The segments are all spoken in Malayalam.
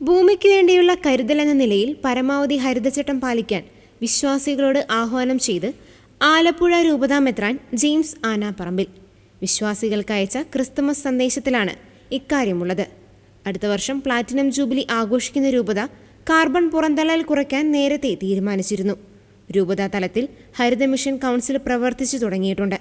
ഭൂമിക്ക് വേണ്ടിയുള്ള കരുതൽ എന്ന നിലയിൽ പരമാവധി ഹരിതചട്ടം പാലിക്കാൻ വിശ്വാസികളോട് ആഹ്വാനം ചെയ്ത് ആലപ്പുഴ രൂപതാ മെത്രാൻ ജെയിംസ് ആനാപ്പറമ്പിൽ. വിശ്വാസികൾക്ക് അയച്ച ക്രിസ്തുമസ് സന്ദേശത്തിലാണ് ഇക്കാര്യമുള്ളത്. അടുത്ത വർഷം പ്ലാറ്റിനം ജൂബിലി ആഘോഷിക്കുന്ന രൂപത കാർബൺ പുറന്തള്ളൽ കുറയ്ക്കാൻ നേരത്തെ തീരുമാനിച്ചിരുന്നു. രൂപതാ തലത്തിൽ ഹരിത മിഷൻ കൗൺസിൽ പ്രവർത്തിച്ചു തുടങ്ങിയിട്ടുണ്ട്.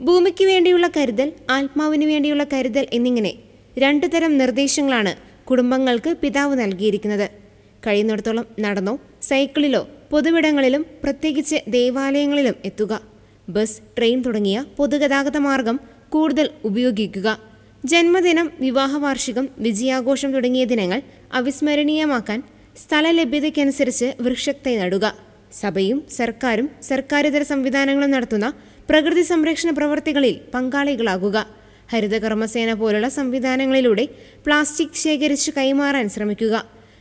ഭൂമിക്ക് വേണ്ടിയുള്ള കരുതൽ ആത്മാവിന് വേണ്ടിയുള്ള കരുതൽ എന്നിങ്ങനെ രണ്ടു തരം നിർദ്ദേശങ്ങളാണ് കുടുംബങ്ങൾക്ക് പിതാവ് നൽകിയിരിക്കുന്നത്. കഴിയുന്നിടത്തോളം നടന്നോ സൈക്കിളിലോ പൊതുവിടങ്ങളിലും പ്രത്യേകിച്ച് ദേവാലയങ്ങളിലും എത്തുക. ബസ് ട്രെയിൻ തുടങ്ങിയ പൊതുഗതാഗത മാർഗം കൂടുതൽ ഉപയോഗിക്കുക. ജന്മദിനം വിവാഹ വാർഷികം വിജയാഘോഷം തുടങ്ങിയ ദിനങ്ങൾ അവിസ്മരണീയമാക്കാൻ സ്ഥല ലഭ്യതയ്ക്കനുസരിച്ച് വൃക്ഷത്തെ നടുക. സഭയും സർക്കാരും സർക്കാരിതര സംവിധാനങ്ങളും നടത്തുന്ന പ്രകൃതി സംരക്ഷണ പ്രവർത്തികളിൽ പങ്കാളികളാകുക. ഹരിത കർമ്മസേന പോലുള്ള സംവിധാനങ്ങളിലൂടെ പ്ലാസ്റ്റിക് ശേഖരിച്ച് കൈമാറാൻ ശ്രമിക്കുക.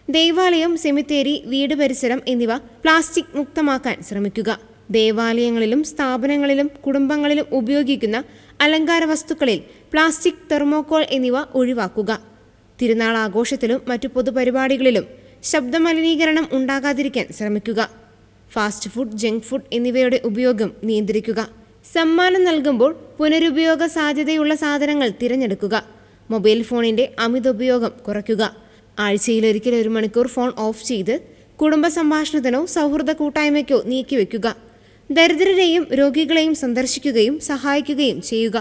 ദേവാലയം സെമിത്തേരി വീട് പരിസരം എന്നിവ പ്ലാസ്റ്റിക് മുക്തമാക്കാൻ ശ്രമിക്കുക. ദേവാലയങ്ങളിലും സ്ഥാപനങ്ങളിലും കുടുംബങ്ങളിലും ഉപയോഗിക്കുന്ന അലങ്കാര വസ്തുക്കളിൽ പ്ലാസ്റ്റിക് തെർമോക്കോൾ എന്നിവ ഒഴിവാക്കുക. തിരുനാൾ ആഘോഷത്തിലും മറ്റു പൊതുപരിപാടികളിലും ശബ്ദമലിനീകരണം ഉണ്ടാകാതിരിക്കാൻ ശ്രമിക്കുക. ഫാസ്റ്റ് ഫുഡ് ജങ്ക് ഫുഡ് എന്നിവയുടെ ഉപയോഗം നിയന്ത്രിക്കുക. സമ്മാനം നൽകുമ്പോൾ പുനരുപയോഗ സാധ്യതയുള്ള സാധനങ്ങൾ തിരഞ്ഞെടുക്കുക. മൊബൈൽ ഫോണിന്റെ അമിത ഉപയോഗം കുറയ്ക്കുക ആഴ്ചയിലൊരിക്കൽ ഒരു മണിക്കൂർ ഫോൺ ഓഫ് ചെയ്ത് കുടുംബ സംഭാഷണത്തിനോ സൗഹൃദ കൂട്ടായ്മയ്ക്കോ നീക്കിവെക്കുക ദരിദ്രരെയും രോഗികളെയും സന്ദർശിക്കുകയും സഹായിക്കുകയും ചെയ്യുക.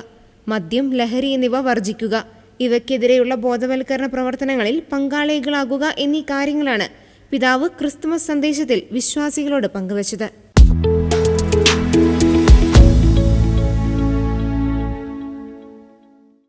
മദ്യം ലഹരി എന്നിവ വർജിക്കുക ഇവയ്ക്കെതിരെയുള്ള ബോധവൽക്കരണ പ്രവർത്തനങ്ങളിൽ പങ്കാളികളാകുക എന്നീ കാര്യങ്ങളാണ് പിതാവ് ക്രിസ്തുമസ് സന്ദേശത്തിൽ വിശ്വാസികളോട് പങ്കുവച്ചത്.